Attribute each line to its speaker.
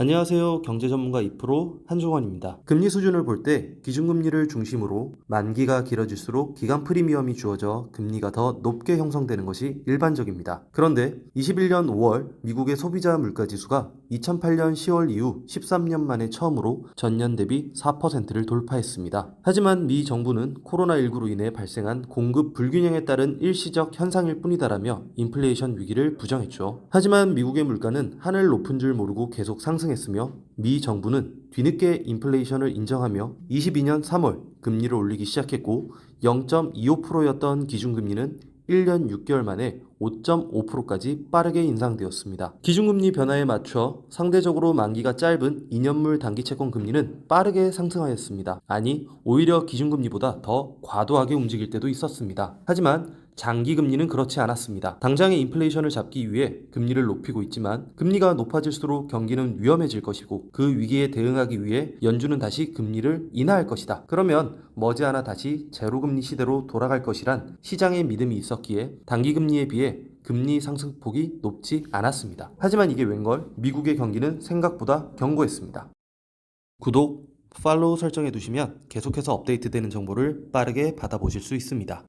Speaker 1: 안녕하세요. 경제 전문가 2프로 한종원입니다. 금리 수준을 볼 때 기준금리를 중심으로 만기가 길어질수록 기간 프리미엄이 주어져 금리가 더 높게 형성되는 것이 일반적입니다. 그런데 21년 5월 미국의 소비자 물가 지수가 2008년 10월 이후 13년 만에 처음으로 전년 대비 4%를 돌파했습니다. 하지만 미 정부는 코로나19로 인해 발생한 공급 불균형에 따른 일시적 현상일 뿐이다라며 인플레이션 위기를 부정했죠. 하지만 미국의 물가는 하늘 높은 줄 모르고 계속 상승 했으며 미 정부는 뒤늦게 인플레이션을 인정하며 22년 3월 금리를 올리기 시작했고 0.25%였던 기준금리는 1년 6개월 만에 5.5%까지 빠르게 인상되었습니다. 기준금리 변화에 맞춰 상대적으로 만기가 짧은 2년물 단기 채권 금리는 빠르게 상승하였습니다. 아니, 오히려 기준금리보다 더 과도하게 움직일 때도 있었습니다. 하지만 장기 금리는 그렇지 않았습니다. 당장의 인플레이션을 잡기 위해 금리를 높이고 있지만 금리가 높아질수록 경기는 위험해질 것이고 그 위기에 대응하기 위해 연준은 다시 금리를 인하할 것이다. 그러면 머지않아 다시 제로금리 시대로 돌아갈 것이란 시장의 믿음이 있었기에 단기 금리에 비해 금리 상승폭이 높지 않았습니다. 하지만 이게 웬걸 미국의 경기는 생각보다 견고했습니다. 구독, 팔로우 설정해 두시면 계속해서 업데이트되는 정보를 빠르게 받아보실 수 있습니다.